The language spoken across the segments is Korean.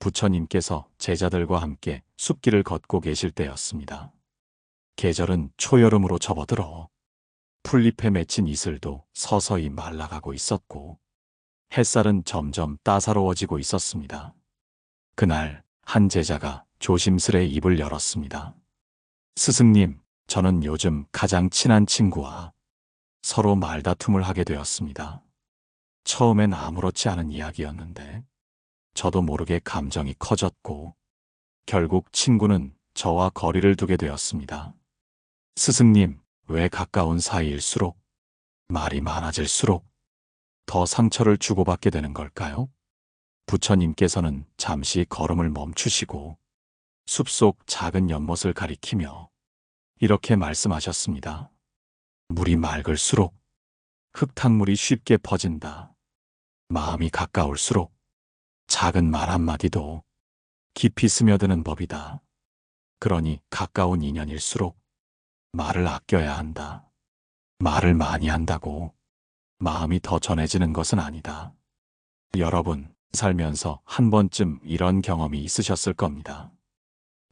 부처님께서 제자들과 함께 숲길을 걷고 계실 때였습니다. 계절은 초여름으로 접어들어 풀잎에 맺힌 이슬도 서서히 말라가고 있었고 햇살은 점점 따사로워지고 있었습니다. 그날 한 제자가 조심스레 입을 열었습니다. 스승님, 저는 요즘 가장 친한 친구와 서로 말다툼을 하게 되었습니다. 처음엔 아무렇지 않은 이야기였는데 저도 모르게 감정이 커졌고 결국 친구는 저와 거리를 두게 되었습니다. 스승님, 왜 가까운 사이일수록 말이 많아질수록 더 상처를 주고받게 되는 걸까요? 부처님께서는 잠시 걸음을 멈추시고 숲속 작은 연못을 가리키며 이렇게 말씀하셨습니다. 물이 맑을수록 흙탕물이 쉽게 퍼진다. 마음이 가까울수록 작은 말 한마디도 깊이 스며드는 법이다. 그러니 가까운 인연일수록 말을 아껴야 한다. 말을 많이 한다고 마음이 더 전해지는 것은 아니다. 여러분, 살면서 한 번쯤 이런 경험이 있으셨을 겁니다.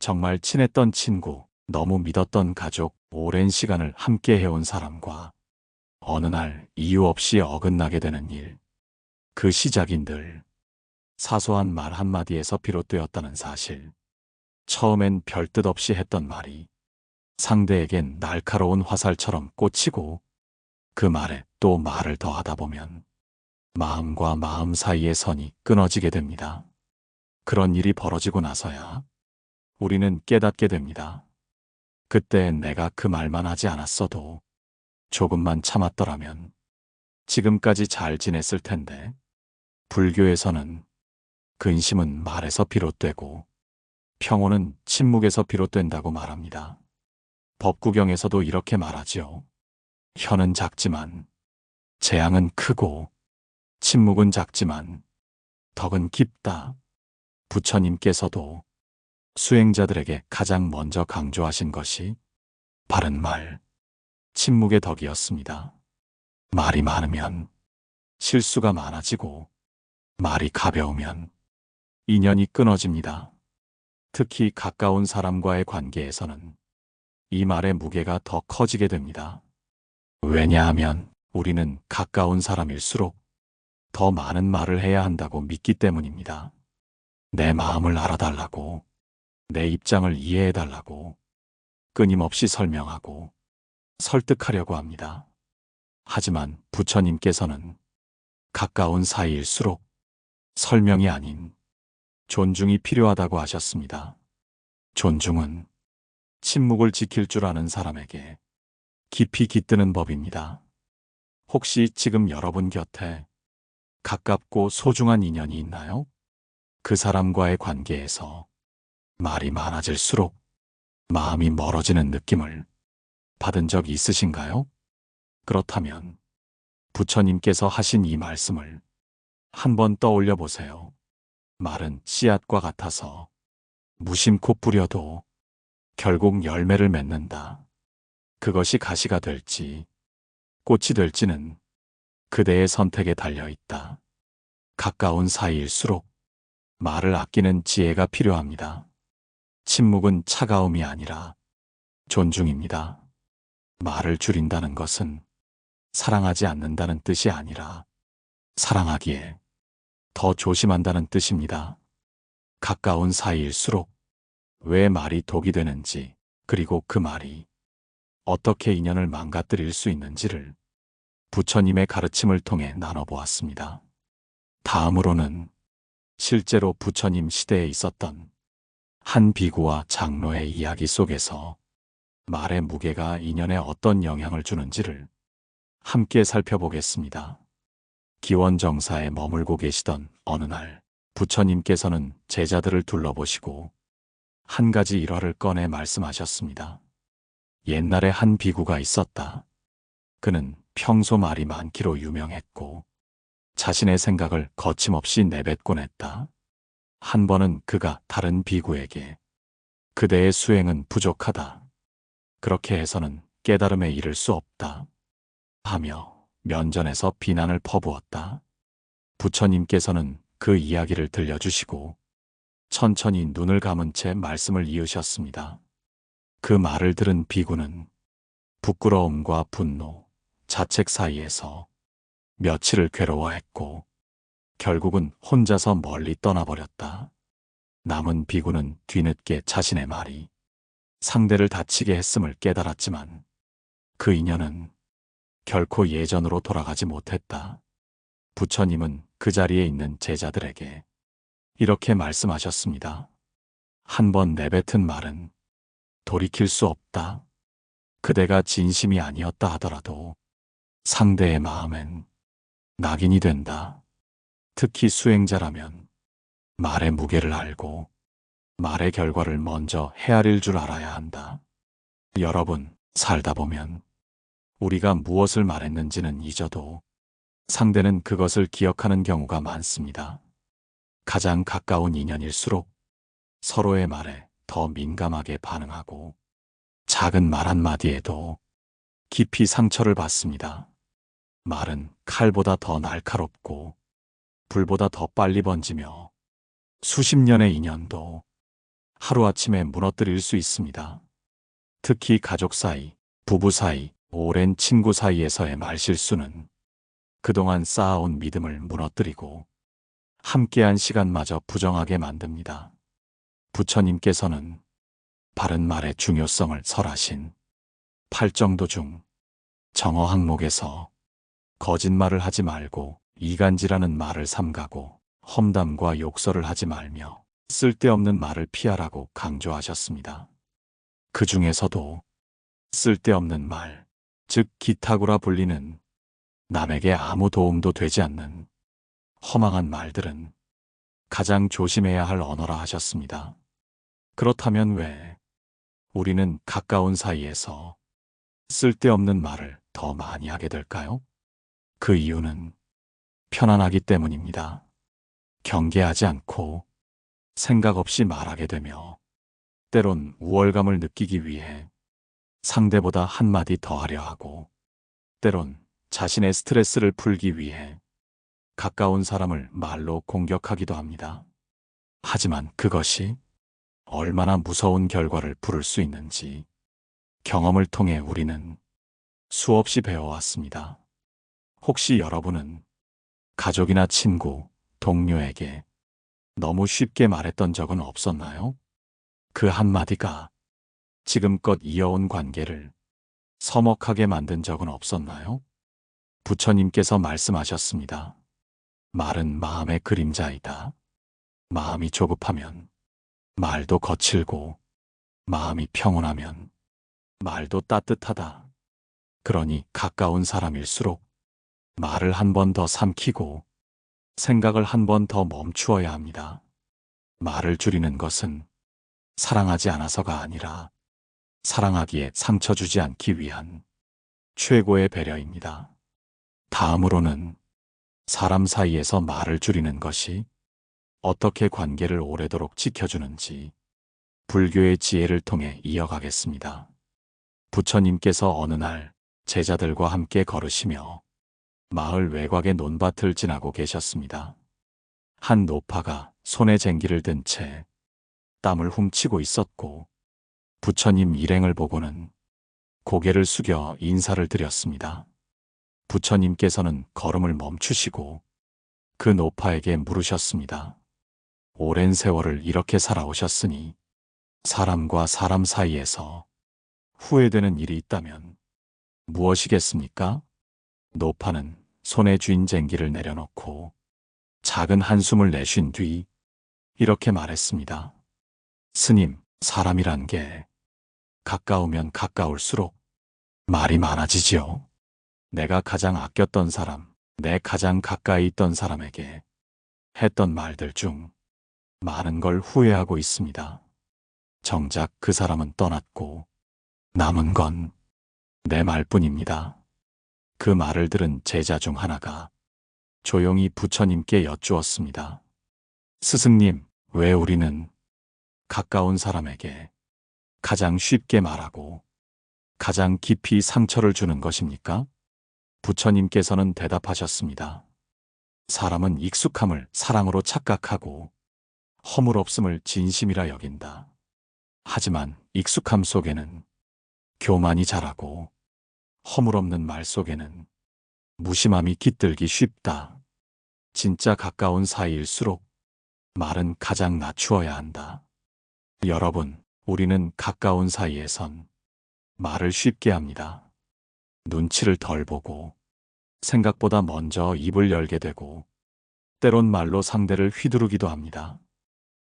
정말 친했던 친구, 너무 믿었던 가족, 오랜 시간을 함께 해온 사람과 어느 날 이유 없이 어긋나게 되는 일. 그 시작인 늘 사소한 말 한마디에서 비롯되었다는 사실. 처음엔 별 뜻 없이 했던 말이 상대에겐 날카로운 화살처럼 꽂히고 그 말에 또 말을 더하다 보면 마음과 마음 사이의 선이 끊어지게 됩니다. 그런 일이 벌어지고 나서야 우리는 깨닫게 됩니다. 그때 내가 그 말만 하지 않았어도 조금만 참았더라면 지금까지 잘 지냈을 텐데 불교에서는 근심은 말에서 비롯되고 평온은 침묵에서 비롯된다고 말합니다. 법구경에서도 이렇게 말하지요. 혀는 작지만 재앙은 크고 침묵은 작지만 덕은 깊다. 부처님께서도 수행자들에게 가장 먼저 강조하신 것이 바른 말, 침묵의 덕이었습니다. 말이 많으면 실수가 많아지고 말이 가벼우면 인연이 끊어집니다. 특히 가까운 사람과의 관계에서는 이 말의 무게가 더 커지게 됩니다. 왜냐하면 우리는 가까운 사람일수록 더 많은 말을 해야 한다고 믿기 때문입니다. 내 마음을 알아달라고, 내 입장을 이해해달라고, 끊임없이 설명하고, 설득하려고 합니다. 하지만 부처님께서는 가까운 사이일수록 설명이 아닌 존중이 필요하다고 하셨습니다. 존중은 침묵을 지킬 줄 아는 사람에게 깊이 깃드는 법입니다. 혹시 지금 여러분 곁에 가깝고 소중한 인연이 있나요? 그 사람과의 관계에서 말이 많아질수록 마음이 멀어지는 느낌을 받은 적 있으신가요? 그렇다면 부처님께서 하신 이 말씀을 한번 떠올려 보세요. 말은 씨앗과 같아서 무심코 뿌려도 결국 열매를 맺는다. 그것이 가시가 될지 꽃이 될지는 그대의 선택에 달려 있다. 가까운 사이일수록 말을 아끼는 지혜가 필요합니다. 침묵은 차가움이 아니라 존중입니다. 말을 줄인다는 것은 사랑하지 않는다는 뜻이 아니라 사랑하기에 더 조심한다는 뜻입니다. 가까운 사이일수록 왜 말이 독이 되는지 그리고 그 말이 어떻게 인연을 망가뜨릴 수 있는지를 부처님의 가르침을 통해 나눠보았습니다. 다음으로는 실제로 부처님 시대에 있었던 한 비구와 장로의 이야기 속에서 말의 무게가 인연에 어떤 영향을 주는지를 함께 살펴보겠습니다. 기원정사에 머물고 계시던 어느 날 부처님께서는 제자들을 둘러보시고 한 가지 일화를 꺼내 말씀하셨습니다. 옛날에 한 비구가 있었다. 그는 평소 말이 많기로 유명했고 자신의 생각을 거침없이 내뱉곤 했다. 한 번은 그가 다른 비구에게 그대의 수행은 부족하다. 그렇게 해서는 깨달음에 이를 수 없다. 하며 면전에서 비난을 퍼부었다. 부처님께서는 그 이야기를 들려주시고 천천히 눈을 감은 채 말씀을 이으셨습니다. 그 말을 들은 비구는 부끄러움과 분노, 자책 사이에서 며칠을 괴로워했고 결국은 혼자서 멀리 떠나버렸다. 남은 비구는 뒤늦게 자신의 말이 상대를 다치게 했음을 깨달았지만 그 인연은 결코 예전으로 돌아가지 못했다. 부처님은 그 자리에 있는 제자들에게 이렇게 말씀하셨습니다. 한 번 내뱉은 말은 돌이킬 수 없다. 그대가 진심이 아니었다 하더라도 상대의 마음엔 낙인이 된다. 특히 수행자라면 말의 무게를 알고 말의 결과를 먼저 헤아릴 줄 알아야 한다. 여러분, 살다 보면 우리가 무엇을 말했는지는 잊어도 상대는 그것을 기억하는 경우가 많습니다. 가장 가까운 인연일수록 서로의 말에 더 민감하게 반응하고 작은 말 한마디에도 깊이 상처를 받습니다. 말은 칼보다 더 날카롭고 불보다 더 빨리 번지며 수십 년의 인연도 하루아침에 무너뜨릴 수 있습니다. 특히 가족 사이, 부부 사이, 오랜 친구 사이에서의 말실수는 그동안 쌓아온 믿음을 무너뜨리고 함께한 시간마저 부정하게 만듭니다. 부처님께서는 바른 말의 중요성을 설하신 팔정도 중 정어 항목에서 거짓말을 하지 말고 이간질하는 말을 삼가고 험담과 욕설을 하지 말며 쓸데없는 말을 피하라고 강조하셨습니다. 그 중에서도 쓸데없는 말, 즉 기타구라 불리는 남에게 아무 도움도 되지 않는 허망한 말들은 가장 조심해야 할 언어라 하셨습니다. 그렇다면 왜 우리는 가까운 사이에서 쓸데없는 말을 더 많이 하게 될까요? 그 이유는 편안하기 때문입니다. 경계하지 않고 생각 없이 말하게 되며 때론 우월감을 느끼기 위해 상대보다 한마디 더 하려 하고 때론 자신의 스트레스를 풀기 위해 가까운 사람을 말로 공격하기도 합니다. 하지만 그것이 얼마나 무서운 결과를 부를 수 있는지 경험을 통해 우리는 수없이 배워왔습니다. 혹시 여러분은 가족이나 친구, 동료에게 너무 쉽게 말했던 적은 없었나요? 그 한마디가 지금껏 이어온 관계를 서먹하게 만든 적은 없었나요? 부처님께서 말씀하셨습니다. 말은 마음의 그림자이다. 마음이 조급하면 말도 거칠고 마음이 평온하면 말도 따뜻하다. 그러니 가까운 사람일수록 말을 한 번 더 삼키고 생각을 한 번 더 멈추어야 합니다. 말을 줄이는 것은 사랑하지 않아서가 아니라 사랑하기에 상처 주지 않기 위한 최고의 배려입니다. 다음으로는 사람 사이에서 말을 줄이는 것이 어떻게 관계를 오래도록 지켜주는지 불교의 지혜를 통해 이어가겠습니다. 부처님께서 어느 날 제자들과 함께 걸으시며 마을 외곽의 논밭을 지나고 계셨습니다. 한 노파가 손에 쟁기를 든 채 땀을 훔치고 있었고 부처님 일행을 보고는 고개를 숙여 인사를 드렸습니다. 부처님께서는 걸음을 멈추시고 그 노파에게 물으셨습니다. 오랜 세월을 이렇게 살아오셨으니 사람과 사람 사이에서 후회되는 일이 있다면 무엇이겠습니까? 노파는 손에 쥔 쟁기를 내려놓고 작은 한숨을 내쉰 뒤 이렇게 말했습니다. 스님, 사람이란 게 가까우면 가까울수록 말이 많아지지요. 내가 가장 아꼈던 사람, 내 가장 가까이 있던 사람에게 했던 말들 중 많은 걸 후회하고 있습니다. 정작 그 사람은 떠났고 남은 건 내 말뿐입니다. 그 말을 들은 제자 중 하나가 조용히 부처님께 여쭈었습니다. 스승님, 왜 우리는 가까운 사람에게 가장 쉽게 말하고 가장 깊이 상처를 주는 것입니까? 부처님께서는 대답하셨습니다. 사람은 익숙함을 사랑으로 착각하고 허물없음을 진심이라 여긴다. 하지만 익숙함 속에는 교만이 자라고 허물없는 말 속에는 무심함이 깃들기 쉽다. 진짜 가까운 사이일수록 말은 가장 낮추어야 한다. 여러분, 우리는 가까운 사이에선 말을 쉽게 합니다. 눈치를 덜 보고 생각보다 먼저 입을 열게 되고 때론 말로 상대를 휘두르기도 합니다.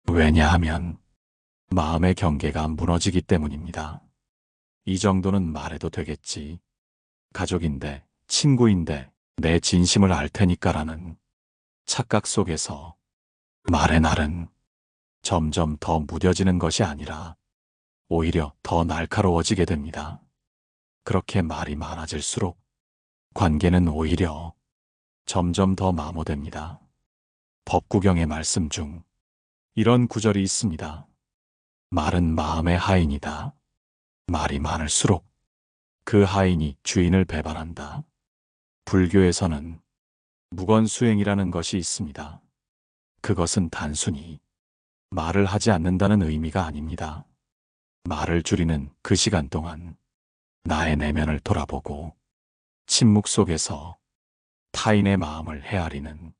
왜냐하면 마음의 경계가 무너지기 때문입니다. 이 정도는 말해도 되겠지. 가족인데, 친구인데, 내 진심을 알 테니까라는 착각 속에서 말의 날은 점점 더 무뎌지는 것이 아니라 오히려 더 날카로워지게 됩니다. 그렇게 말이 많아질수록 관계는 오히려 점점 더 마모됩니다. 법구경의 말씀 중 이런 구절이 있습니다. 말은 마음의 하인이다. 말이 많을수록 그 하인이 주인을 배반한다. 불교에서는 무건수행이라는 것이 있습니다. 그것은 단순히 말을 하지 않는다는 의미가 아닙니다. 말을 줄이는 그 시간 동안 나의 내면을 돌아보고 침묵 속에서 타인의 마음을 헤아리는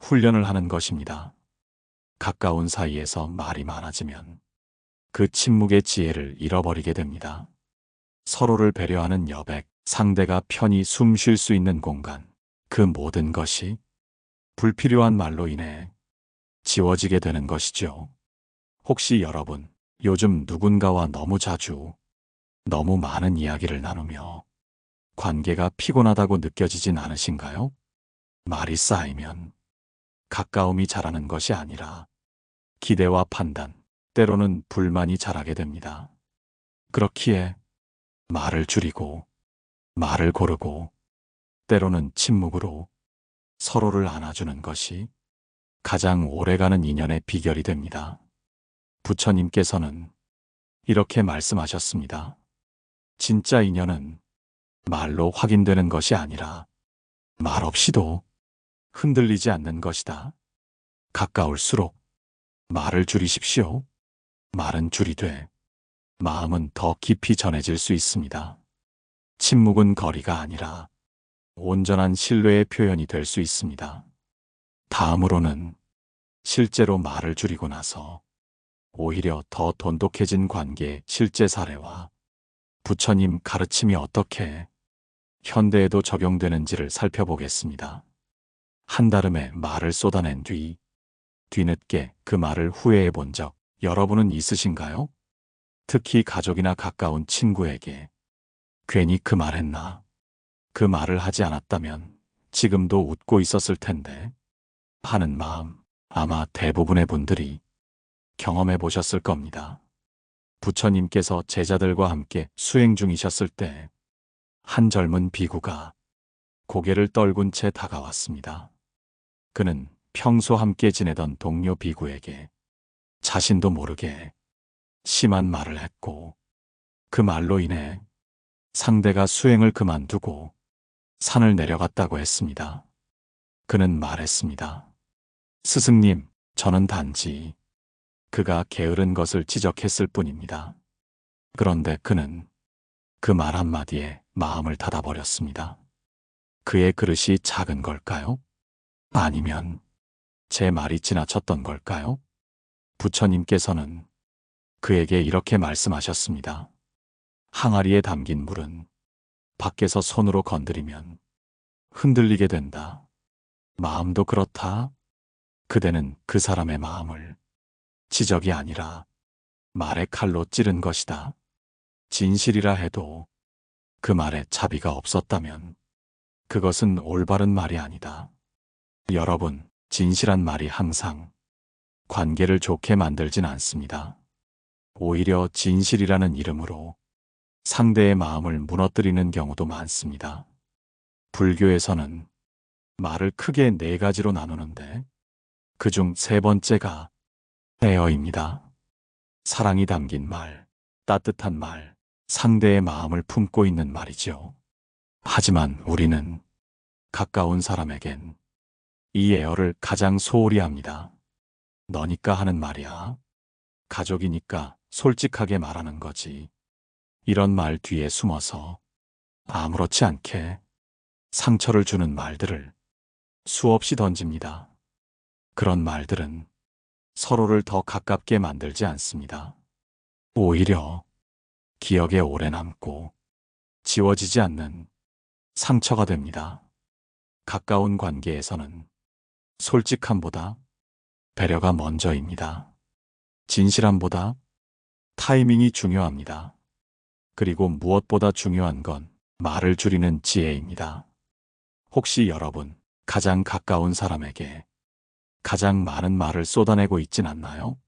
훈련을 하는 것입니다. 가까운 사이에서 말이 많아지면 그 침묵의 지혜를 잃어버리게 됩니다. 서로를 배려하는 여백, 상대가 편히 숨 쉴 수 있는 공간, 그 모든 것이 불필요한 말로 인해 지워지게 되는 것이죠. 혹시 여러분, 요즘 누군가와 너무 자주, 너무 많은 이야기를 나누며 관계가 피곤하다고 느껴지진 않으신가요? 말이 쌓이면 가까움이 자라는 것이 아니라 기대와 판단, 때로는 불만이 자라게 됩니다. 그렇기에 말을 줄이고 말을 고르고 때로는 침묵으로 서로를 안아주는 것이 가장 오래가는 인연의 비결이 됩니다. 부처님께서는 이렇게 말씀하셨습니다. 진짜 인연은 말로 확인되는 것이 아니라 말 없이도 흔들리지 않는 것이다. 가까울수록 말을 줄이십시오. 말은 줄이되 마음은 더 깊이 전해질 수 있습니다. 침묵은 거리가 아니라 온전한 신뢰의 표현이 될 수 있습니다. 다음으로는 실제로 말을 줄이고 나서 오히려 더 돈독해진 관계의 실제 사례와 부처님 가르침이 어떻게 현대에도 적용되는지를 살펴보겠습니다. 한달음에 말을 쏟아낸 뒤 뒤늦게 그 말을 후회해 본 적 여러분은 있으신가요? 특히 가족이나 가까운 친구에게 괜히 그 말 했나? 그 말을 하지 않았다면 지금도 웃고 있었을 텐데 하는 마음 아마 대부분의 분들이 경험해 보셨을 겁니다. 부처님께서 제자들과 함께 수행 중이셨을 때 한 젊은 비구가 고개를 떨군 채 다가왔습니다. 그는 평소 함께 지내던 동료 비구에게 자신도 모르게 심한 말을 했고 그 말로 인해 상대가 수행을 그만두고 산을 내려갔다고 했습니다. 그는 말했습니다. 스승님, 저는 단지 그가 게으른 것을 지적했을 뿐입니다. 그런데 그는 그 말 한마디에 마음을 닫아버렸습니다. 그의 그릇이 작은 걸까요? 아니면 제 말이 지나쳤던 걸까요? 부처님께서는 그에게 이렇게 말씀하셨습니다. 항아리에 담긴 물은 밖에서 손으로 건드리면 흔들리게 된다. 마음도 그렇다. 그대는 그 사람의 마음을 지적이 아니라 말의 칼로 찌른 것이다. 진실이라 해도 그 말에 자비가 없었다면 그것은 올바른 말이 아니다. 여러분, 진실한 말이 항상 관계를 좋게 만들진 않습니다. 오히려 진실이라는 이름으로 상대의 마음을 무너뜨리는 경우도 많습니다. 불교에서는 말을 크게 네 가지로 나누는데 그중 세 번째가 에어입니다. 사랑이 담긴 말, 따뜻한 말, 상대의 마음을 품고 있는 말이죠. 하지만 우리는 가까운 사람에겐 이 에어를 가장 소홀히 합니다. 너니까 하는 말이야. 가족이니까 솔직하게 말하는 거지. 이런 말 뒤에 숨어서 아무렇지 않게 상처를 주는 말들을 수없이 던집니다. 그런 말들은 서로를 더 가깝게 만들지 않습니다. 오히려 기억에 오래 남고 지워지지 않는 상처가 됩니다. 가까운 관계에서는 솔직함보다 배려가 먼저입니다. 진실함보다 타이밍이 중요합니다. 그리고 무엇보다 중요한 건 말을 줄이는 지혜입니다. 혹시 여러분 가장 가까운 사람에게 가장 많은 말을 쏟아내고 있진 않나요?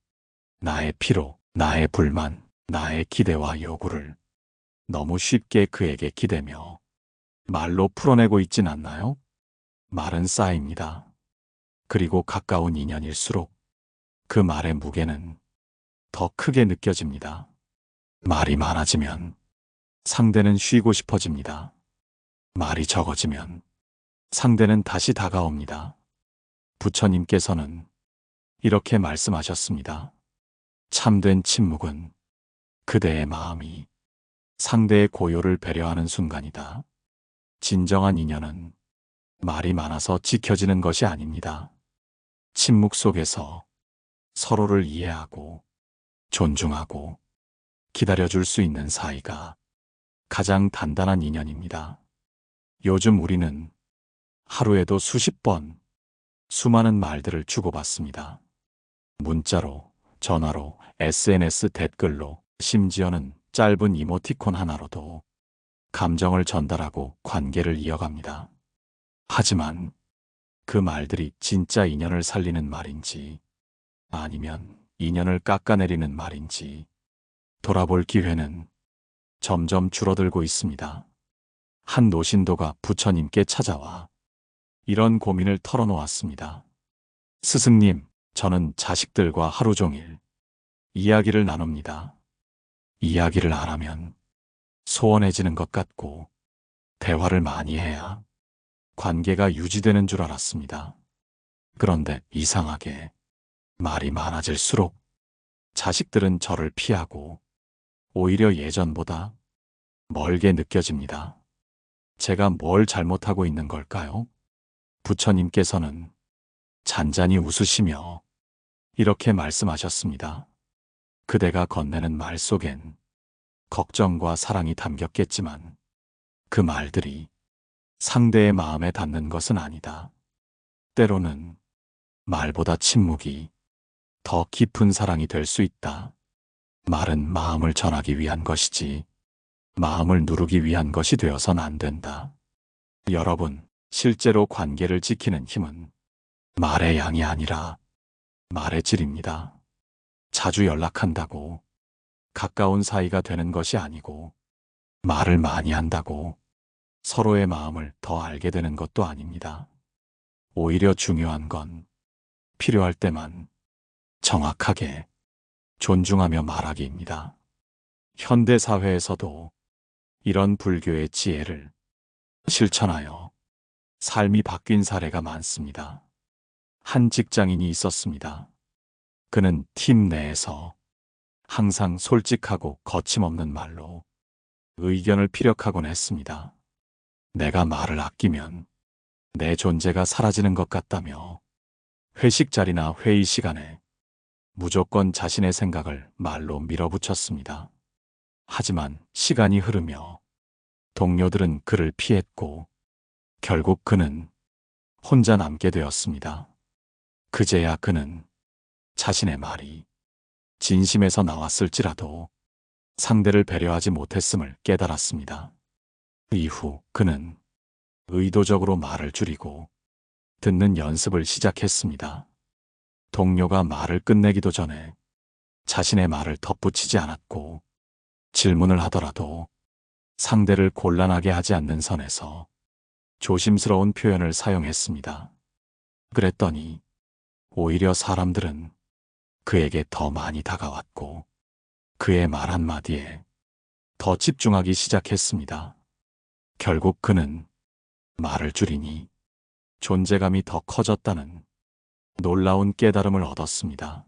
나의 피로, 나의 불만, 나의 기대와 요구를 너무 쉽게 그에게 기대며 말로 풀어내고 있진 않나요? 말은 쌓입니다. 그리고 가까운 인연일수록 그 말의 무게는 더 크게 느껴집니다. 말이 많아지면 상대는 쉬고 싶어집니다. 말이 적어지면 상대는 다시 다가옵니다. 부처님께서는 이렇게 말씀하셨습니다. 참된 침묵은 그대의 마음이 상대의 고요를 배려하는 순간이다. 진정한 인연은 말이 많아서 지켜지는 것이 아닙니다. 침묵 속에서 서로를 이해하고 존중하고 기다려줄 수 있는 사이가 가장 단단한 인연입니다. 요즘 우리는 하루에도 수십 번 수많은 말들을 주고받습니다. 문자로, 전화로, SNS 댓글로, 심지어는 짧은 이모티콘 하나로도 감정을 전달하고 관계를 이어갑니다. 하지만 그 말들이 진짜 인연을 살리는 말인지 아니면 인연을 깎아내리는 말인지 돌아볼 기회는 점점 줄어들고 있습니다. 한 노신도가 부처님께 찾아와 이런 고민을 털어놓았습니다. 스승님, 저는 자식들과 하루 종일 이야기를 나눕니다. 이야기를 안 하면 소원해지는 것 같고 대화를 많이 해야 관계가 유지되는 줄 알았습니다. 그런데 이상하게 말이 많아질수록 자식들은 저를 피하고 오히려 예전보다 멀게 느껴집니다. 제가 뭘 잘못하고 있는 걸까요? 부처님께서는 잔잔히 웃으시며 이렇게 말씀하셨습니다. 그대가 건네는 말 속엔 걱정과 사랑이 담겼겠지만 그 말들이 상대의 마음에 닿는 것은 아니다. 때로는 말보다 침묵이 더 깊은 사랑이 될 수 있다. 말은 마음을 전하기 위한 것이지 마음을 누르기 위한 것이 되어선 안 된다. 여러분, 실제로 관계를 지키는 힘은 말의 양이 아니라 말의 질입니다. 자주 연락한다고 가까운 사이가 되는 것이 아니고 말을 많이 한다고 서로의 마음을 더 알게 되는 것도 아닙니다. 오히려 중요한 건 필요할 때만 정확하게 존중하며 말하기입니다. 현대 사회에서도 이런 불교의 지혜를 실천하여 삶이 바뀐 사례가 많습니다. 한 직장인이 있었습니다. 그는 팀 내에서 항상 솔직하고 거침없는 말로 의견을 피력하곤 했습니다. 내가 말을 아끼면 내 존재가 사라지는 것 같다며 회식 자리나 회의 시간에 무조건 자신의 생각을 말로 밀어붙였습니다. 하지만 시간이 흐르며 동료들은 그를 피했고 결국 그는 혼자 남게 되었습니다. 그제야 그는 자신의 말이 진심에서 나왔을지라도 상대를 배려하지 못했음을 깨달았습니다. 이후 그는 의도적으로 말을 줄이고 듣는 연습을 시작했습니다. 동료가 말을 끝내기도 전에 자신의 말을 덧붙이지 않았고 질문을 하더라도 상대를 곤란하게 하지 않는 선에서 조심스러운 표현을 사용했습니다. 그랬더니 오히려 사람들은 그에게 더 많이 다가왔고 그의 말 한마디에 더 집중하기 시작했습니다. 결국 그는 말을 줄이니 존재감이 더 커졌다는 놀라운 깨달음을 얻었습니다.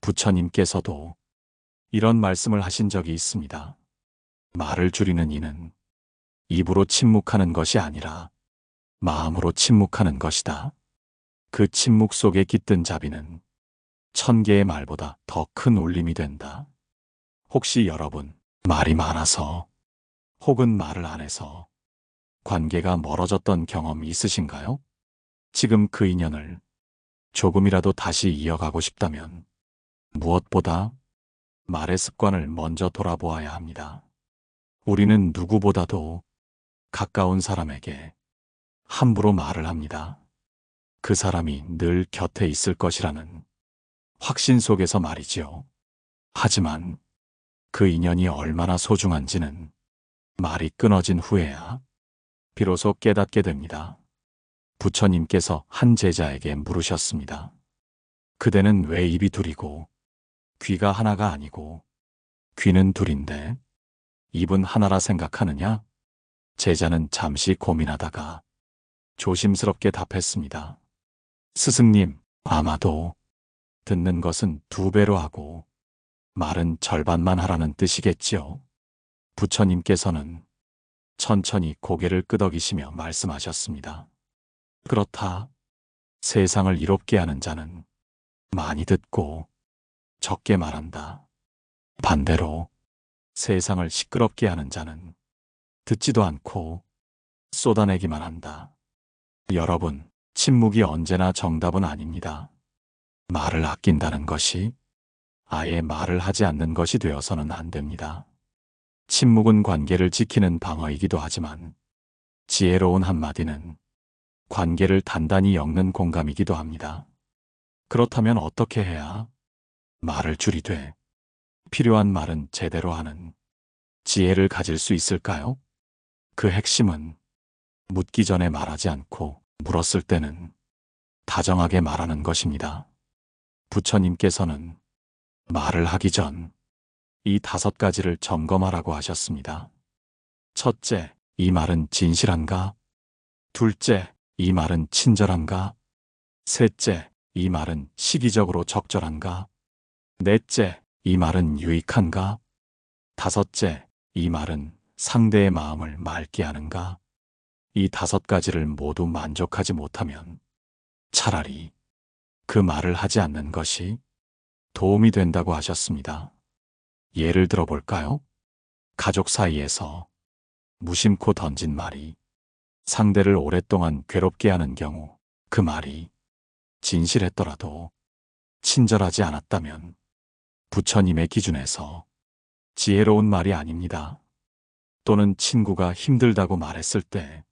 부처님께서도 이런 말씀을 하신 적이 있습니다. 말을 줄이는 이는 입으로 침묵하는 것이 아니라 마음으로 침묵하는 것이다. 그 침묵 속에 깃든 자비는 천 개의 말보다 더 큰 울림이 된다. 혹시 여러분 말이 많아서 혹은 말을 안 해서 관계가 멀어졌던 경험 있으신가요? 지금 그 인연을 조금이라도 다시 이어가고 싶다면 무엇보다 말의 습관을 먼저 돌아보아야 합니다. 우리는 누구보다도 가까운 사람에게 함부로 말을 합니다. 그 사람이 늘 곁에 있을 것이라는 확신 속에서 말이지요. 하지만 그 인연이 얼마나 소중한지는 말이 끊어진 후에야 비로소 깨닫게 됩니다. 부처님께서 한 제자에게 물으셨습니다. 그대는 왜 입이 둘이고 귀가 하나가 아니고 귀는 둘인데 입은 하나라 생각하느냐? 제자는 잠시 고민하다가 조심스럽게 답했습니다. 스승님, 아마도 듣는 것은 두 배로 하고 말은 절반만 하라는 뜻이겠지요. 부처님께서는 천천히 고개를 끄덕이시며 말씀하셨습니다. 그렇다. 세상을 이롭게 하는 자는 많이 듣고 적게 말한다. 반대로 세상을 시끄럽게 하는 자는 듣지도 않고 쏟아내기만 한다. 여러분, 침묵이 언제나 정답은 아닙니다. 말을 아낀다는 것이 아예 말을 하지 않는 것이 되어서는 안 됩니다. 침묵은 관계를 지키는 방어이기도 하지만 지혜로운 한마디는 관계를 단단히 엮는 공감이기도 합니다. 그렇다면 어떻게 해야 말을 줄이되 필요한 말은 제대로 하는 지혜를 가질 수 있을까요? 그 핵심은 묻기 전에 말하지 않고 물었을 때는 다정하게 말하는 것입니다. 부처님께서는 말을 하기 전 이 다섯 가지를 점검하라고 하셨습니다. 첫째, 이 말은 진실한가? 둘째, 이 말은 친절한가? 셋째, 이 말은 시기적으로 적절한가? 넷째, 이 말은 유익한가? 다섯째, 이 말은 상대의 마음을 맑게 하는가? 이 다섯 가지를 모두 만족하지 못하면 차라리 그 말을 하지 않는 것이 도움이 된다고 하셨습니다. 예를 들어 볼까요? 가족 사이에서 무심코 던진 말이 상대를 오랫동안 괴롭게 하는 경우 그 말이 진실했더라도 친절하지 않았다면 부처님의 기준에서 지혜로운 말이 아닙니다. 또는 친구가 힘들다고 말했을 때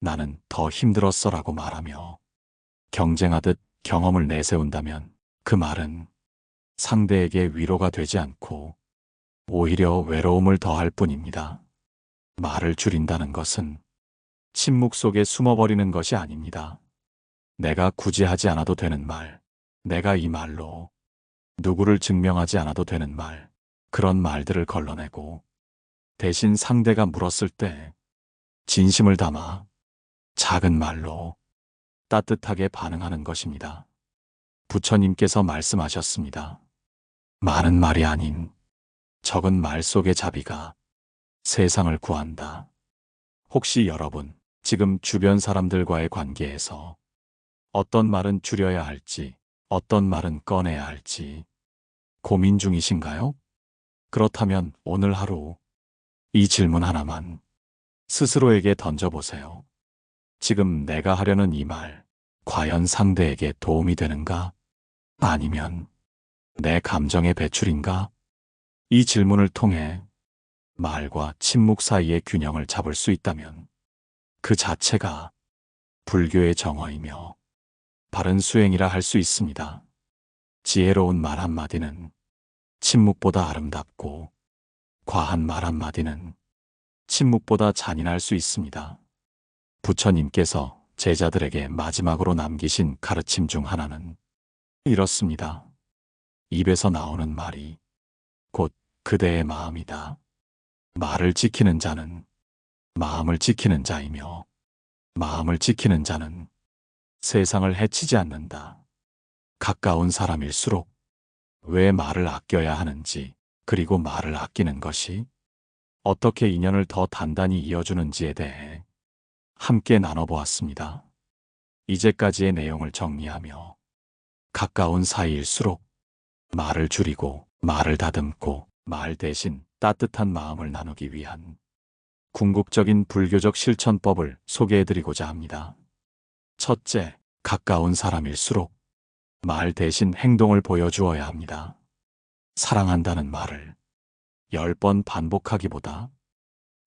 나는 더 힘들었어라고 말하며 경쟁하듯 경험을 내세운다면 그 말은 상대에게 위로가 되지 않고 오히려 외로움을 더할 뿐입니다. 말을 줄인다는 것은 침묵 속에 숨어버리는 것이 아닙니다. 내가 굳이 하지 않아도 되는 말, 내가 이 말로 누구를 증명하지 않아도 되는 말, 그런 말들을 걸러내고 대신 상대가 물었을 때 진심을 담아 작은 말로 따뜻하게 반응하는 것입니다. 부처님께서 말씀하셨습니다. 많은 말이 아닌 적은 말 속의 자비가 세상을 구한다. 혹시 여러분, 지금 주변 사람들과의 관계에서 어떤 말은 줄여야 할지, 어떤 말은 꺼내야 할지 고민 중이신가요? 그렇다면 오늘 하루 이 질문 하나만 스스로에게 던져보세요. 지금 내가 하려는 이 말, 과연 상대에게 도움이 되는가? 아니면 내 감정의 배출인가? 이 질문을 통해 말과 침묵 사이의 균형을 잡을 수 있다면 그 자체가 불교의 정어이며 바른 수행이라 할 수 있습니다. 지혜로운 말 한마디는 침묵보다 아름답고 과한 말 한마디는 침묵보다 잔인할 수 있습니다. 부처님께서 제자들에게 마지막으로 남기신 가르침 중 하나는 이렇습니다. 입에서 나오는 말이 곧 그대의 마음이다. 말을 지키는 자는 마음을 지키는 자이며 마음을 지키는 자는 세상을 해치지 않는다. 가까운 사람일수록 왜 말을 아껴야 하는지, 그리고 말을 아끼는 것이 어떻게 인연을 더 단단히 이어주는지에 대해 함께 나눠보았습니다. 이제까지의 내용을 정리하며 가까운 사이일수록 말을 줄이고 말을 다듬고 말 대신 따뜻한 마음을 나누기 위한 궁극적인 불교적 실천법을 소개해드리고자 합니다. 첫째, 가까운 사람일수록 말 대신 행동을 보여주어야 합니다. 사랑한다는 말을 열 번 반복하기보다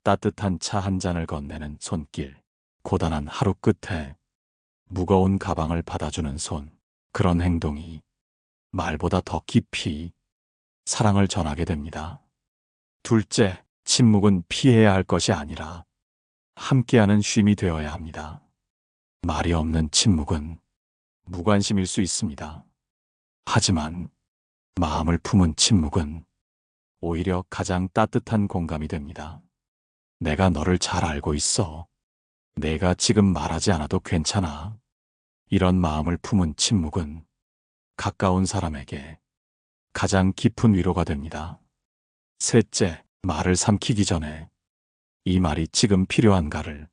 따뜻한 차 한 잔을 건네는 손길, 고단한 하루 끝에 무거운 가방을 받아주는 손, 그런 행동이 말보다 더 깊이 사랑을 전하게 됩니다. 둘째, 침묵은 피해야 할 것이 아니라 함께하는 쉼이 되어야 합니다. 말이 없는 침묵은 무관심일 수 있습니다. 하지만 마음을 품은 침묵은 오히려 가장 따뜻한 공감이 됩니다. 내가 너를 잘 알고 있어. 내가 지금 말하지 않아도 괜찮아. 이런 마음을 품은 침묵은 가까운 사람에게 가장 깊은 위로가 됩니다. 셋째, 말을 삼키기 전에 이 말이 지금 필요한가를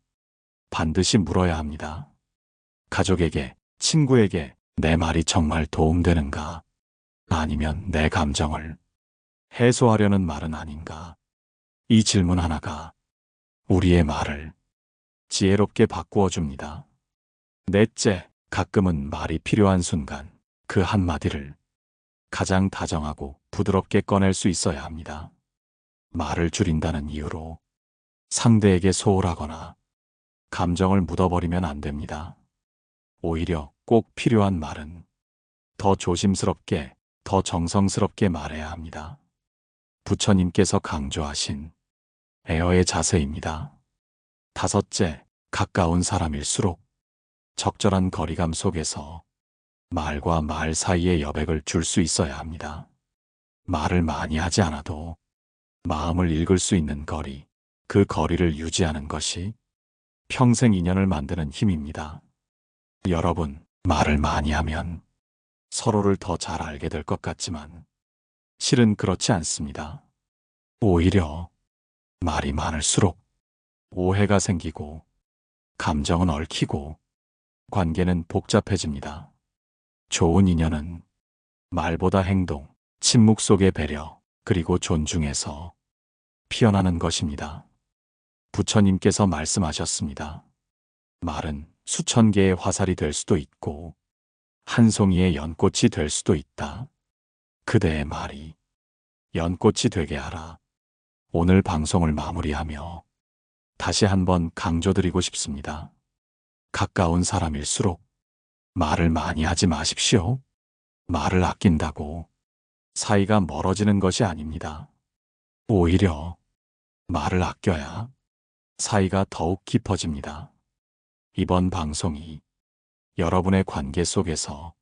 반드시 물어야 합니다. 가족에게, 친구에게 내 말이 정말 도움되는가? 아니면 내 감정을 해소하려는 말은 아닌가? 이 질문 하나가 우리의 말을 지혜롭게 바꾸어 줍니다. 넷째, 가끔은 말이 필요한 순간 그 한마디를 가장 다정하고 부드럽게 꺼낼 수 있어야 합니다. 말을 줄인다는 이유로 상대에게 소홀하거나 감정을 묻어버리면 안 됩니다. 오히려 꼭 필요한 말은 더 조심스럽게, 더 정성스럽게 말해야 합니다. 부처님께서 강조하신 에어의 자세입니다. 다섯째, 가까운 사람일수록 적절한 거리감 속에서 말과 말 사이의 여백을 줄 수 있어야 합니다. 말을 많이 하지 않아도 마음을 읽을 수 있는 거리, 그 거리를 유지하는 것이 평생 인연을 만드는 힘입니다. 여러분, 말을 많이 하면 서로를 더 잘 알게 될 것 같지만 실은 그렇지 않습니다. 오히려 말이 많을수록 오해가 생기고 감정은 얽히고 관계는 복잡해집니다. 좋은 인연은 말보다 행동, 침묵 속의 배려, 그리고 존중에서 피어나는 것입니다. 부처님께서 말씀하셨습니다. 말은 수천 개의 화살이 될 수도 있고 한 송이의 연꽃이 될 수도 있다. 그대의 말이 연꽃이 되게 하라. 오늘 방송을 마무리하며 다시 한번 강조드리고 싶습니다. 가까운 사람일수록 말을 많이 하지 마십시오. 말을 아낀다고 사이가 멀어지는 것이 아닙니다. 오히려 말을 아껴야 사이가 더욱 깊어집니다. 이번 방송이 여러분의 관계 속에서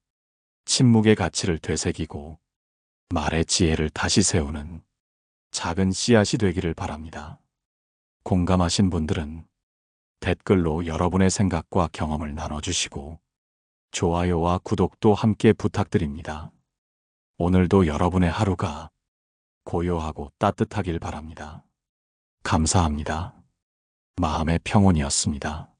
침묵의 가치를 되새기고 말의 지혜를 다시 세우는 작은 씨앗이 되기를 바랍니다. 공감하신 분들은 댓글로 여러분의 생각과 경험을 나눠주시고 좋아요와 구독도 함께 부탁드립니다. 오늘도 여러분의 하루가 고요하고 따뜻하길 바랍니다. 감사합니다. 마음의 평온이었습니다.